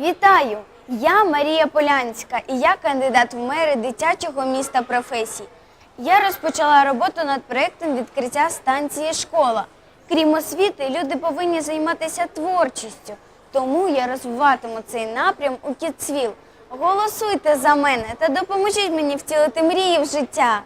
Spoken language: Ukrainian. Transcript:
Вітаю! Я Марія Полянська і я кандидат в мери дитячого міста професій. Я розпочала роботу над проєктом відкриття станції школа. Крім освіти, люди повинні займатися творчістю. Тому я розвиватиму цей напрям у Кіцвіл. Голосуйте за мене та допоможіть мені втілити мрії в життя.